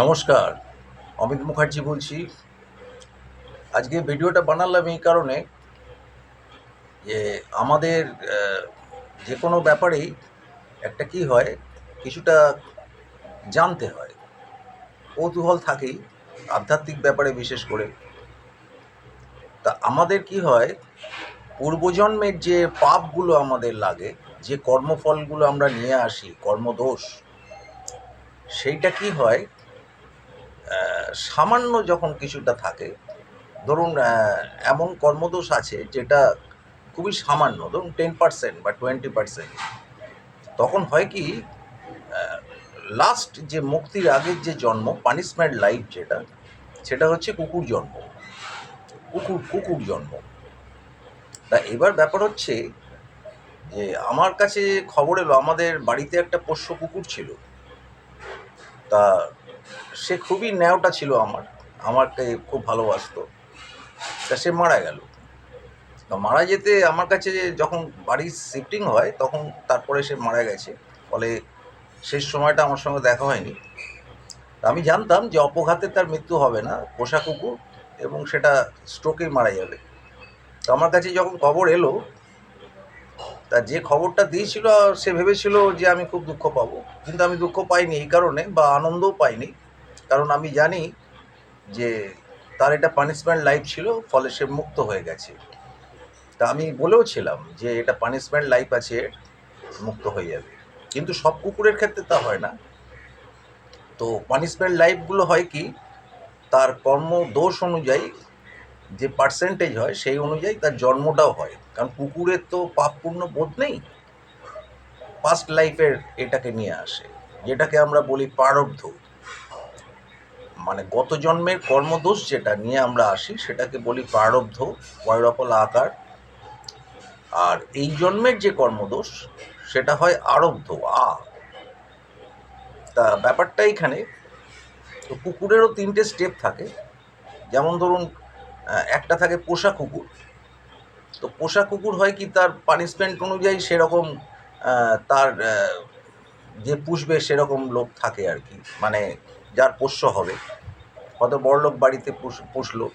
নমস্কার, অমিত মুখার্জি বলছি। আজকে ভিডিওটা বানালাম এই কারণে যে আমাদের যে কোনো ব্যাপারেই একটা কি হয়, কিছুটা জানতে হয়। কৌতূহল থাকেই আধ্যাত্মিক ব্যাপারে বিশেষ করে। তা আমাদের কি হয়, পূর্বজন্মের যে পাপগুলো আমাদের লাগে, যে কর্মফলগুলো আমরা নিয়ে আসি, কর্মদোষ, সেইটা কি হয় সামান্য যখন কিছুটা থাকে, ধরুন এমন কর্মদোষ আছে যেটা খুবই সামান্য, ধরুন টেন পার্সেন্ট বা টোয়েন্টি পার্সেন্ট তখন হয় কি লাস্ট যে মুক্তির আগের যে জন্ম পানিশমেন্ট লাইফ যেটা, সেটা হচ্ছে কুকুর জন্ম। কুকুর কুকুর জন্ম। তা এবার ব্যাপার হচ্ছে যে, আমার কাছে খবর এলো, আমাদের বাড়িতে একটা পোষ্য কুকুর ছিল। তা সে খুবই ন্যাওটা ছিল আমার। আমাকে খুব ভালোবাসতো। তা সে মারা গেল। তা মারা যেতে আমার কাছে যখন বাড়ি শিফটিং হয়, তখন তারপরে সে মারা গেছে। ফলে শেষ সময়টা আমার সঙ্গে দেখা হয়নি। আমি জানতাম যে অপঘাতে তার মৃত্যু হবে না, পোষা কুকুর, এবং সেটা স্ট্রোকেই মারা যাবে। তো আমার কাছে যখন খবর এলো তা যে খবরটা দিয়েছিল, সে ভেবেছিল যে আমি খুব দুঃখ পাবো। কিন্তু আমি দুঃখ পাইনি এই কারণে বা আনন্দও পাইনি। কারণ আমি জানি যে তার এটা পানিশমেন্ট লাইফ ছিল, ফলে সে মুক্ত হয়ে গেছে। তা আমি বলেও ছিলাম যে এটা পানিশমেন্ট লাইফ আছে, মুক্ত হয়ে যাবে। কিন্তু সব কুকুরের ক্ষেত্রে তা হয় না। তো পানিশমেন্ট লাইফগুলো হয় কি, তার কর্ম দোষ অনুযায়ী যে পার্সেন্টেজ হয় সেই অনুযায়ী তার জন্মটাও হয়। কারণ কুকুরের তো পাপপূর্ণ বোধ নেই। পাস্ট লাইফের এটাকে নিয়ে আসে, যেটাকে আমরা বলি প্রারব্ধ মানে গত জন্মের কর্মদোষ যেটা নিয়ে আমরা আসি, সেটাকে বলি প্রারব্ধ বৈরপল আকার। আর এই জন্মের যে কর্মদোষ, সেটা হয় আরব্ধ, আ। তা ব্যাপারটা এখানে, তো কুকুরেরও তিনটে স্টেপ থাকে। যেমন ধরুন একটা থাকে পোষা কুকুর। তো পোষা কুকুর হয় কি, তার পানিশমেন্ট অনুযায়ী সেরকম তার যে পুষবে সেরকম লোক থাকে আর কি। মানে যার পোষ্য হবে। হয়তো বড়লোক বাড়িতে পুষ, পুষলো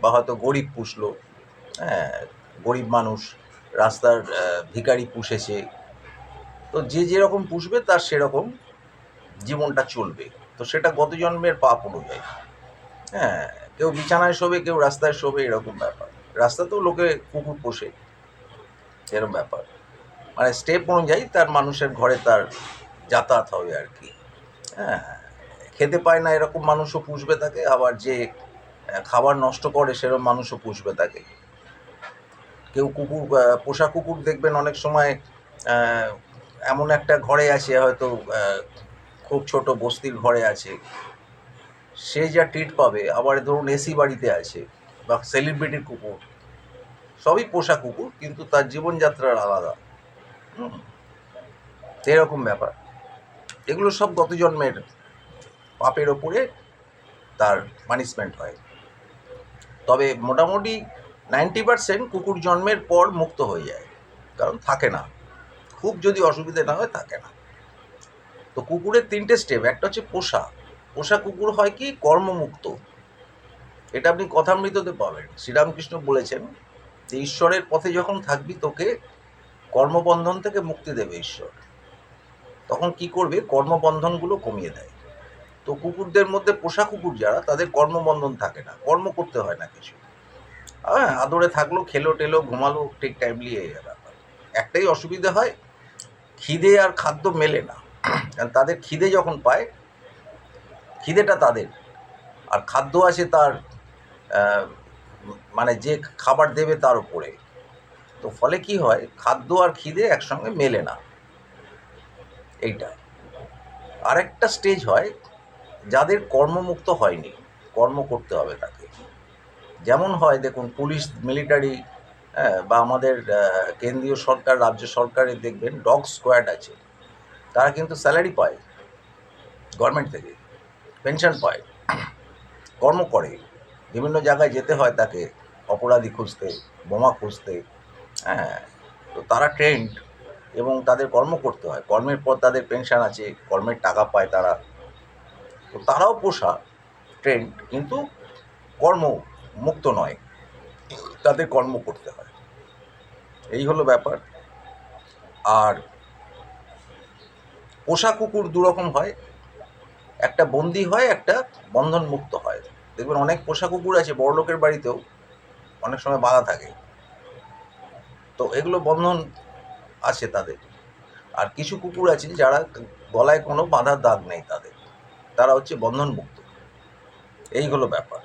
বা হয়তো গরিব পুষলো। হ্যাঁ গরিব মানুষ, রাস্তার ভিখারি পুষেছে। তো যে যেরকম পুষবে, তার সেরকম জীবনটা চলবে। তো সেটা গত জন্মের পাপ অনুযায়ী। হ্যাঁ কেউ বিছানায় শোবে, কেউ রাস্তায় শোবে, এরকম ব্যাপার। রাস্তাতেও লোকে কুকুর পোষে এরকম ব্যাপার। মানে স্টেপ অনুযায়ী তার মানুষের ঘরে তার যাতায়াত হবে আর কি। হ্যাঁ খেতে পায় না, এরকম মানুষও পুষবে তাকে, আবার যে খাবার নষ্ট করে সেরকম মানুষও পুষবে তাকে। কেউ কুকুর পোষা কুকুর দেখবেন অনেক সময় এমন একটা ঘরে আছে, হয়তো খুব ছোট বস্তির ঘরে আছে। সে যা ট্রিট পাবে, আবার ধরুন এসি বাড়িতে আছে বা সেলিব্রিটির কুকুর, সবই পোষা কুকুর, কিন্তু তার জীবনযাত্রার আলাদা। এরকম ব্যাপার। এগুলো সব গত জন্মের পাপের ওপরে তার পানিশমেন্ট হয়। তবে মোটামুটি নাইনটি পার্সেন্ট কুকুর জন্মের পর মুক্ত হয়ে যায়, কারণ থাকে না। খুব যদি অসুবিধে না হয়, থাকে না। তো কুকুরের তিনটে স্টেপ একটা হচ্ছে পোষা। পোষা কুকুর হয় কি? কর্মমুক্ত। এটা আপনি কথামৃততে পাবেন। শ্রীরামকৃষ্ণ বলেছেন যে ঈশ্বরের পথে যখন থাকবি তোকে কর্মবন্ধন থেকে মুক্তি দেবে ঈশ্বর। তখন কি করবে? কর্মবন্ধনগুলো কমিয়ে দেয়। তো কুকুরদের মধ্যে পোষা কুকুর যারা, তাদের কর্মবন্ধন থাকে না। কর্ম করতে হয় না কিছু। হ্যাঁ আদরে থাকল, খেলো, টেলো, ঘুমালো, ঠিক টাইমলি এই ব্যাপার। একটাই অসুবিধা হয়, খিদে আর খাদ্য মেলে না। কারণ তাদের খিদে যখন পায় খিদেটা তাদের। আর খাদ্য আছে তার মানে যে খাবার দেবে তার উপরে। তো ফলে কি হয়, খাদ্য আর খিদে একসঙ্গে মেলে না। এইটা। আরেকটা স্টেজ হয়, যাদের কর্মমুক্ত হয়নি, কর্ম করতে হবে তাকে। যেমন হয়, দেখুন, পুলিশ মিলিটারি বা আমাদের কেন্দ্রীয় সরকার, রাজ্য সরকারে দেখবেন ডগ স্কোয়াড আছে। তারা কিন্তু স্যালারি পায় গভর্নমেন্ট থেকে। পেনশন পায়, কর্ম করে, বিভিন্ন জায়গায় যেতে হয় তাকে, অপরাধী খুঁজতে, বোমা খুঁজতে হ্যাঁ তো তারা ট্রেন্ড এবং তাদের কর্ম করতে হয়। কর্মের পর তাদের পেনশন আছে, কর্মের টাকা পায় তারা। তো তারাও পোষা ট্রেন্ড কিন্তু কর্ম মুক্ত নয়, তাদের কর্ম করতে হয়। এই হলো ব্যাপার। আর পোষা কুকুর দুরকম হয় একটা বন্দি হয়, একটা বন্ধন মুক্ত হয়। দেখবেন অনেক পোষা কুকুর আছে, বড় লোকের বাড়িতেও অনেক সময় বাধা থাকে। তো এগুলো বন্ধন আছে তাদের। আর কিছু কুকুর আছে যারা গলায় কোনো বাঁধার দাগ নেই তাদের। তারা হচ্ছে বন্ধন মুক্ত এই হলো ব্যাপার।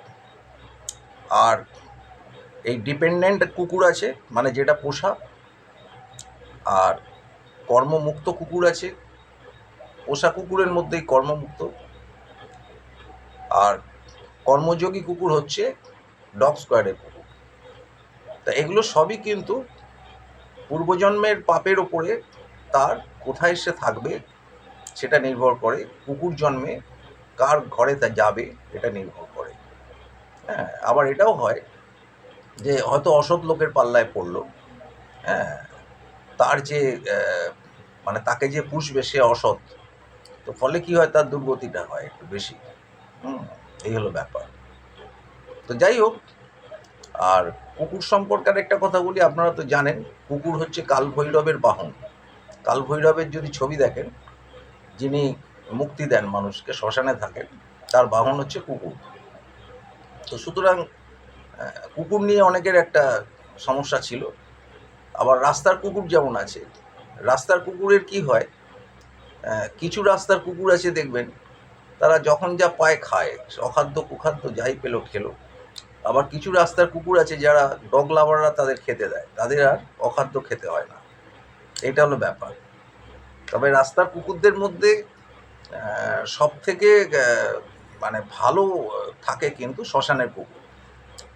আর এই ডিপেন্ডেন্ট কুকুর আছে মানে যেটা পোষা। আর কর্মমুক্ত কুকুর আছে। পোষা কুকুরের মধ্যেই কর্মমুক্ত। আর কর্মযোগী কুকুর হচ্ছে ডগ স্কোয়াডের কুকুর। তা এগুলো সবই কিন্তু পূর্বজন্মের পাপের ওপরে তার কোথায় সে থাকবে সেটা নির্ভর করে কুকুর জন্মে কার ঘরে তা যাবে এটা নির্ভর করে। হ্যাঁ আবার এটাও হয় যে হয়তো অসৎ লোকের পাল্লায় পড়ল হ্যাঁ তার যে মানে তাকে যে পুষবে সে অসৎ, তো ফলে কি হয় তার দুর্গতিটা হয় একটু বেশি। হুম, এই হলো ব্যাপার। তো যাই হোক, আর কুকুর সম্পর্কে একটা কথা বলি, আপনারা তো জানেন, কুকুর হচ্ছে কাল ভৈরবের বাহন। কাল ভৈরবের যদি ছবি দেখেন, যিনি মুক্তি দেন মানুষকে, শ্মশানে থাকেন, তার বাহন হচ্ছে কুকুর। তো সুতরাং কুকুর নিয়ে অনেকের একটা সমস্যা ছিল। আবার রাস্তার কুকুর যেমন আছে, রাস্তার কুকুরের কি হয় কিছু রাস্তার কুকুর আছে, দেখবেন তারা যখন যা পায় খায়, অখাদ্য কুখাদ্য যাই পেল খেলো। আবার কিছু রাস্তার কুকুর আছে যারা ডগ লাভাররা তাদের খেতে দেয়। তাদের আর অখাদ্য খেতে হয় না। এটা হলো ব্যাপার। তবে রাস্তার কুকুরদের মধ্যে সব থেকে মানে ভালো থাকে কিন্তু শ্মশানের কুকুর।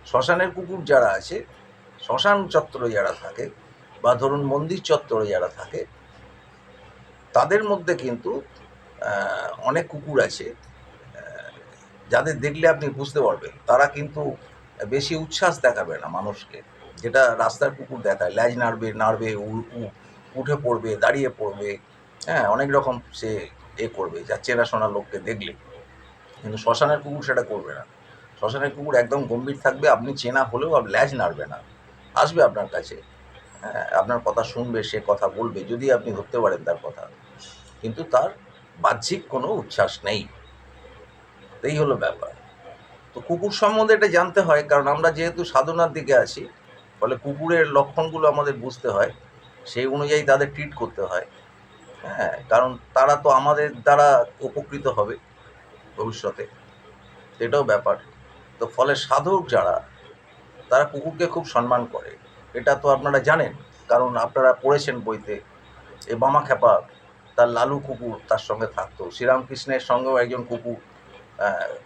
শ্মশানের কুকুর যারা আছে, শ্মশান চত্বরে যারা থাকে বা ধরুন মন্দির চত্বরে যারা থাকে, তাদের মধ্যে কিন্তু অনেক কুকুর আছে যাদের দেখলে আপনি বুঝতে পারবেন, তারা কিন্তু বেশি উচ্ছ্বাস দেখাবে না মানুষকে। যেটা রাস্তার কুকুর দেখায়, ল্যাজ নাড়বে নাড়বে উঠে পড়বে, দাঁড়িয়ে পড়বে হ্যাঁ অনেক রকম সে এ করবে, যা চেনাশোনা লোককে দেখলে। কিন্তু শ্মশানের কুকুর সেটা করবে না। শ্মশানের কুকুর একদম গম্ভীর থাকবে, আপনি চেনা হলেও আর ল্যাজ নাড়বে না। আসবে আপনার কাছে হ্যাঁ আপনার কথা শুনবে, সে কথা বলবে, যদি আপনি ধরতে পারেন তার কথা। কিন্তু তার বাহ্যিক কোনো উচ্ছ্বাস নেই। এই হলো ব্যাপার। তো কুকুর সম্বন্ধে এটা জানতে হয়, কারণ আমরা যেহেতু সাধনার দিকে আছি, ফলে কুকুরের লক্ষণগুলো আমাদের বুঝতে হয়, সেই অনুযায়ী তাদের ট্রিট করতে হয়। হ্যাঁ কারণ তারা তো আমাদের দ্বারা উপকৃত হবে ভবিষ্যতে। এটাও ব্যাপার। তো ফলে সাধক যারা, তারা কুকুরকে খুব সম্মান করে। এটা তো আপনারা জানেন, কারণ আপনারা পড়েছেন বইতে এ বামা খেপা তার লালু কুকুর তার সঙ্গে থাকতো। শ্রীরামকৃষ্ণের সঙ্গেও একজন কুকুর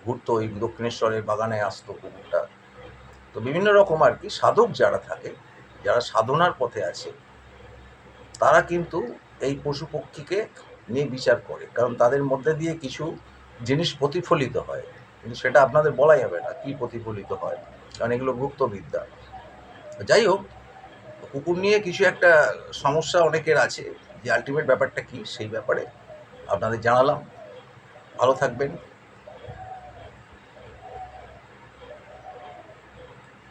ঘুরতো ওই দক্ষিণেশ্বরের বাগানে আসতো কুকুরটা। তো বিভিন্ন রকম আর কি সাধক যারা থাকে, যারা সাধনার পথে আছে, তারা কিন্তু এই পশু পক্ষীকে নিয়ে বিচার করে। কারণ তাদের মধ্যে দিয়ে কিছু জিনিস প্রতিফলিত হয়। কিন্তু সেটা আপনাদের বলাই যাবে না কি প্রতিফলিত হয়। কারণ এগুলো গুপ্তবিদ্যা যাই হোক, কুকুর নিয়ে কিছু একটা সমস্যা অনেকের আছে। যে আলটিমেট ব্যাপারটা কী? সেই ব্যাপারে আপনাদের জানালাম। ভালো থাকবেন।